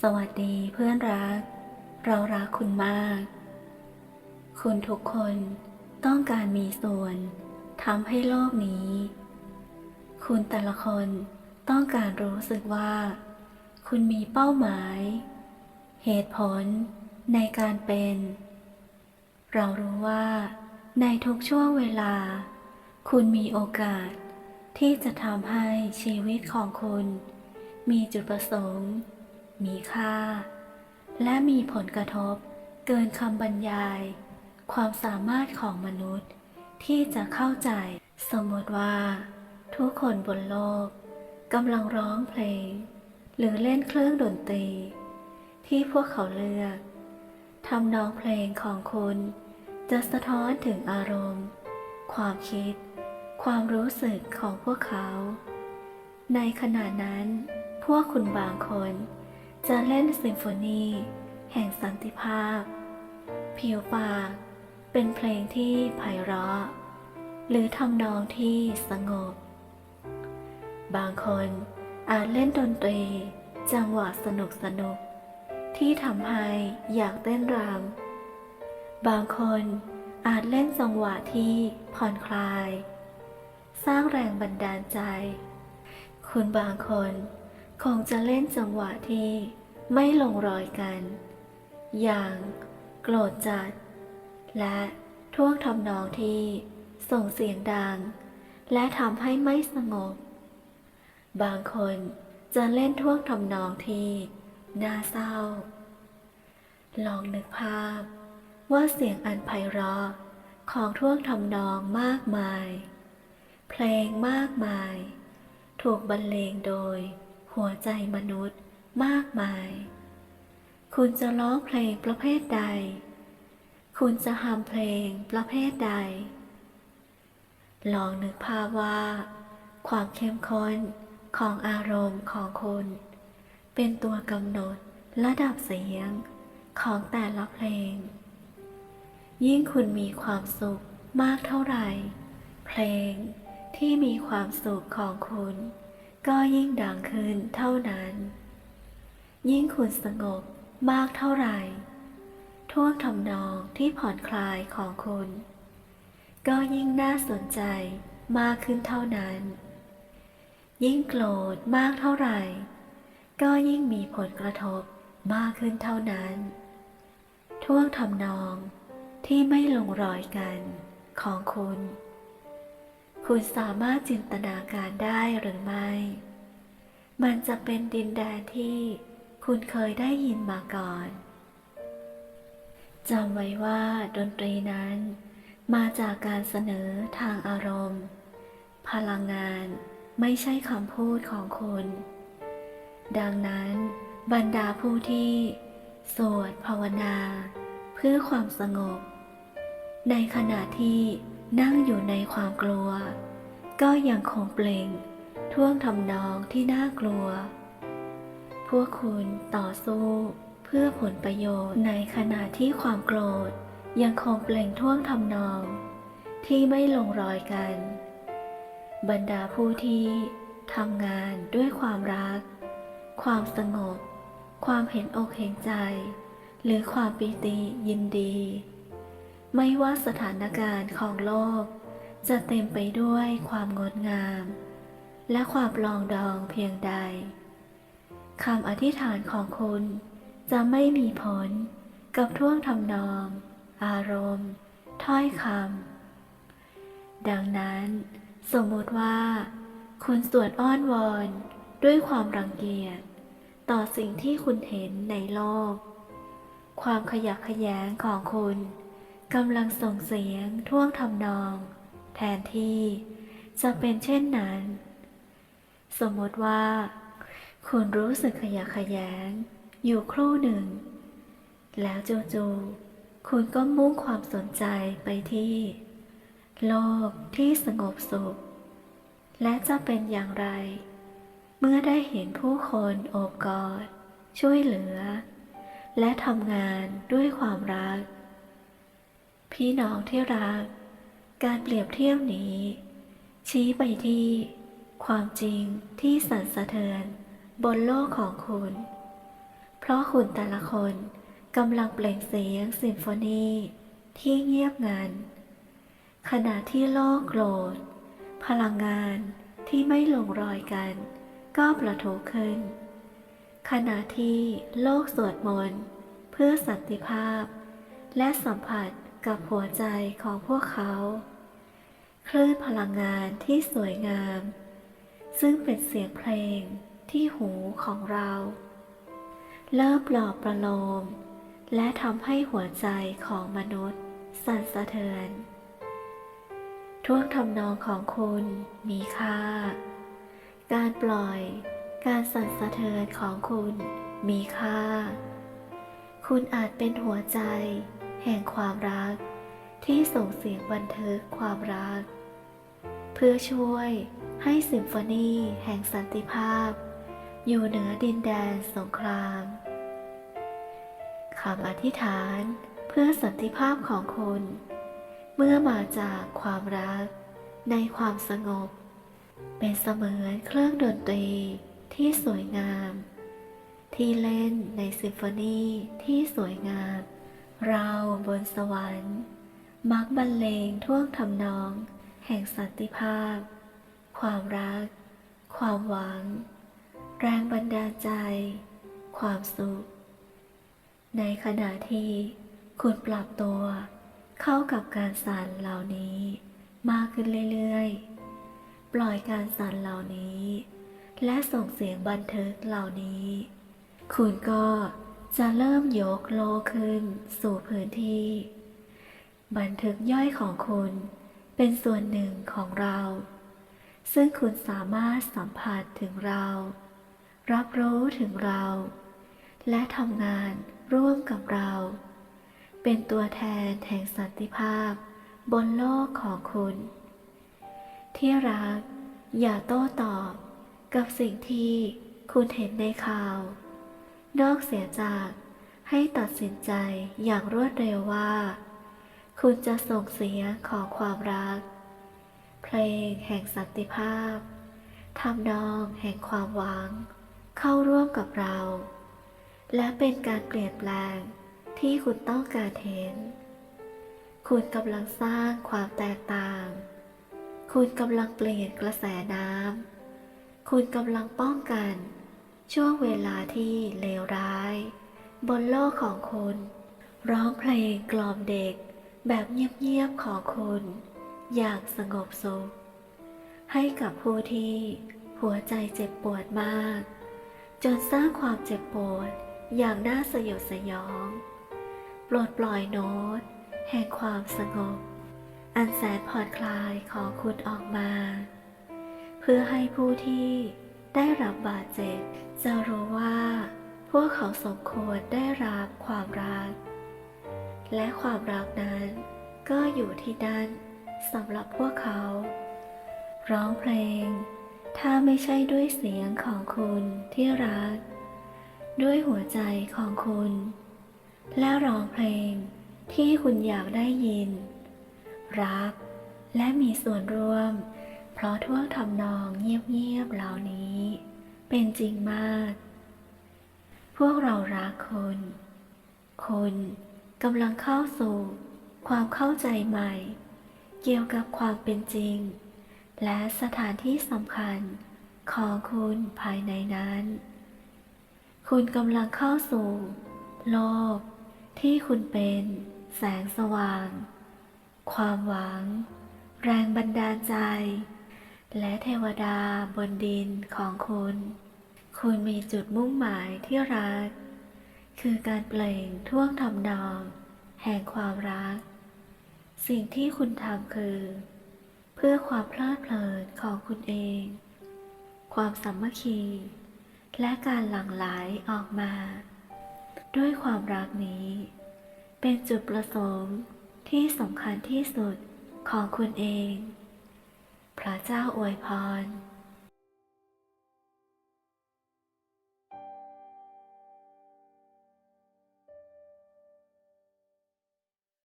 สวัสดีเพื่อนรัก เรารักคุณมาก คุณทุกคนต้องการมีส่วนทำให้โลกนี้ คุณแต่ละคนต้องการรู้สึกว่า คุณมีเป้าหมาย เหตุผลในการเป็น เรารู้ว่า ในทุกช่วงเวลา คุณมีโอกาสที่จะทำให้ชีวิตของคุณ มีจุดประสงค์ มีค่า และมีผลกระทบเกินคำบรรยาย ความสามารถของมนุษย์ที่จะเข้าใจ สมมติว่า ทุกคนบนโลกกำลังร้องเพลง หรือเล่นเครื่องดนตรี ที่พวกเขาเลือกทำนองเพลงของคุณ จะสะท้อนถึงอารมณ์ ความคิด ความรู้สึกของพวกเขา ในขณะนั้น พวกคุณบางคน จะเล่นซิมโฟนี แห่งสันติภาพ ผิวปากเป็นเพลงที่ไพเราะ หรือทำนองที่สงบ บางคนอาจเล่นดนตรีจังหวะสนุกสนุก ที่ทำให้อยากเต้นรำบางคนอาจเล่นจังหวะที่ผ่อนคลาย สร้างแรงบันดาลใจ คุณบางคน คงจะเล่นจังหวะที่ไม่ลงรอยกัน อย่าง โกรธจัด และท่วงทำนองที่ส่งเสียงดัง และทำให้ไม่สงบบางคนจะเล่นท่วงทำนองที่น่าเศร้า ลองนึกภาพ ว่าเสียงอันไพเราะของท่วงทำนองมากมาย เพลงมากมาย ถูกบรรเลงโดย หัวใจมนุษย์มากมาย คุณจะร้องเพลงประเภทใด คุณจะทำเพลงประเภทใด ลองนึกภาพว่า ความเข้มข้นของอารมณ์ของคุณ เป็นตัวกำหนดระดับเสียงของแต่ละเพลง ยิ่งคุณมีความสุขมากเท่าไหร่ เพลงที่มีความสุขของคุณ ก็ยิ่งดังขึ้นเท่านั้น ยิ่งคุณสงบมากเท่าไหร่ท่วงทำนองที่ผ่อนคลายของคุณ ก็ยิ่งน่าสนใจมากขึ้นเท่านั้น ยิ่งโกรธมากเท่าไหร่ ก็ยิ่งมีผลกระทบมากขึ้นเท่านั้น ท่วงทำนองที่ไม่ลงรอยกันของคุณ คุณสามารถจินตนาการได้หรือไม่ มันจะเป็นดินแดนที่คุณเคยได้ยินมาก่อน จำไว้ว่าดนตรีนั้น มาจากการเสนอทางอารมณ์ พลังงานไม่ใช่คำพูดของคุณ ดังนั้นบรรดาผู้ที่ สวดภาวนา เพื่อความสงบ ในขณะที่ นั่งอยู่ในความกลัว ก็ยังคงเปล่ง ท่วงทำนองที่น่ากลัว พวกคุณต่อสู้ เพื่อผลประโยชน์ในขณะที่ความโกรธ ยังคงเปล่งท่วงทำนอง ที่ไม่ลงรอยกัน บรรดาผู้ที่ทำงานด้วยความรัก ความสงบ ความเห็นอกเห็นใจ หรือความปิติยินดี ไม่ว่าสถานการณ์ของโลก จะเต็มไปด้วยความงดงาม และความปลองดองเพียงใดคำอธิษฐานของคุณจะไม่มีผลกับท่วงทำนอง อารมณ์ ถ้อยคำดังนั้น สมมติว่า คุณสวดอ้อนวอนด้วยความรังเกียจต่อสิ่งที่คุณเห็นในโลก ความขยักขยงของคุณ กำลังส่งเสียงท่วงทำนอง แทนที่จะเป็นเช่นนั้น สมมติว่า คุณรู้สึกขยักขยง อยู่ครู่หนึ่ง แล้วจู่ๆคุณก็มุ่งความสนใจไปที่ โลกที่สงบสุข และจะเป็นอย่างไร เมื่อได้เห็นผู้คนโอบกอด ช่วยเหลือ และทำงานด้วยความรัก พี่น้องที่รัก การเปรียบเทียบนี้ ชี้ไปที่ ความจริงที่สั่นสะเทือน บนโลกของคุณ เพราะคุณแต่ละคนกำลังเปล่งเสียงซิมโฟนีที่เงียบงัน ขณะที่โลกโกรธ พลังงานที่ไม่ลงรอยกัน ก็ประทุขึ้น ขณะที่โลกสวดมนต์เพื่อสันติภาพ และสัมผัส กับหัวใจของพวกเขา คลื่นพลังงานที่สวยงาม ซึ่งเป็นเสียงเพลงที่หูของเรา เริ่มปลอบประโลม และทำให้หัวใจของมนุษย์ สั่นสะเทือนท่วงทำนองของคุณมีค่า การปล่อย การสั่นสะเทือนของคุณมีค่า คุณอาจเป็นหัวใจ แห่งความรัก ที่ส่งเสียงบันทึกความรัก เพื่อช่วยให้ซิมโฟนีแห่งสันติภาพ อยู่เหนือดินแดนสงครามคำอธิษฐานเพื่อสันติภาพของคุณ เมื่อมาจากความรัก ในความสงบ เป็นเสมือนเครื่องดนตรีที่สวยงาม ที่เล่นในซิมโฟนีที่สวยงาม เราบนสวรรค์ มักบรรเลงท่วงทำนอง แห่งสันติภาพ ความรัก ความหวัง แรงบันดาลใจ ความสุข ในขณะที่คุณปรับตัว เข้ากับการสั่นเหล่านี้ มากขึ้นเรื่อยๆ ปล่อยการสั่นเหล่านี้ และส่งเสียงบันทึกเหล่านี้ คุณก็ จะเริ่มยกโลขึ้นสู่พื้นที่ บันทึกย่อยของคุณเป็นส่วนหนึ่งของเรา ซึ่งคุณสามารถสัมผัสถึงเรา รับรู้ถึงเรา และทำงานร่วมกับเรา เป็นตัวแทนแห่งสันติภาพบนโลกของคุณ ที่รัก อย่าโต้ตอบกับสิ่งที่คุณเห็นในข่าว นอกเสียจากให้ตัดสินใจอย่างรวดเร็วว่า คุณจะส่งเสียงของความรัก เพลงแห่งสันติภาพทำนองแห่งความหวัง เข้าร่วมกับเรา และเป็นการเปลี่ยนแปลงที่คุณต้องการเห็น คุณกำลังสร้างความแตกต่าง คุณกำลังเปลี่ยนกระแสน้ำคุณกำลังป้องกัน ช่วงเวลาที่เลวร้าย บนโลกของคุณ ร้องเพลงกล่อมเด็กแบบเงียบๆของคุณ อย่างสงบสุข ให้กับผู้ที่หัวใจเจ็บปวดมาก จนสร้างความเจ็บปวดอย่างน่าสยดสยอง ปลดปล่อยโน้ต แห่งความสงบ อันแสนผ่อนคลายของคุณออกมา เพื่อให้ผู้ที่ ได้รับบาดเจ็บจะรู้ว่า พวกเขาสมควรได้รับความรัก และความรักนั้นก็อยู่ที่นั่นสำหรับพวกเขา ร้องเพลง ถ้าไม่ใช่ด้วยเสียงของคุณที่รัก ด้วยหัวใจของคุณ และร้องเพลงที่คุณอยากได้ยิน รักและมีส่วนร่วม ราะท่วงทำนองเงียบๆเหล่านี้ เป็นจริงมาก พวกเรารักคุณ คุณกำลังเข้าสู่ ความเข้าใจใหม่ เกี่ยวกับความเป็นจริง และสถานที่สำคัญของคุณภายในนั้น คุณกำลังเข้าสู่ โลก ที่คุณเป็น แสงสว่าง ความหวัง แรงบันดาลใจ และเทวดาบนดินของคุณ คุณมีจุดมุ่งหมายที่รัก คือการเปล่งท่วงทำนอง แห่งความรัก สิ่งที่คุณทำคือ เพื่อความเพลิดเพลินของคุณเอง ความสามัคคี และการหลั่งไหลออกมา ด้วยความรักนี้ เป็นจุดประสงค์ที่สำคัญที่สุดของคุณเอง พระเจ้าอวยพร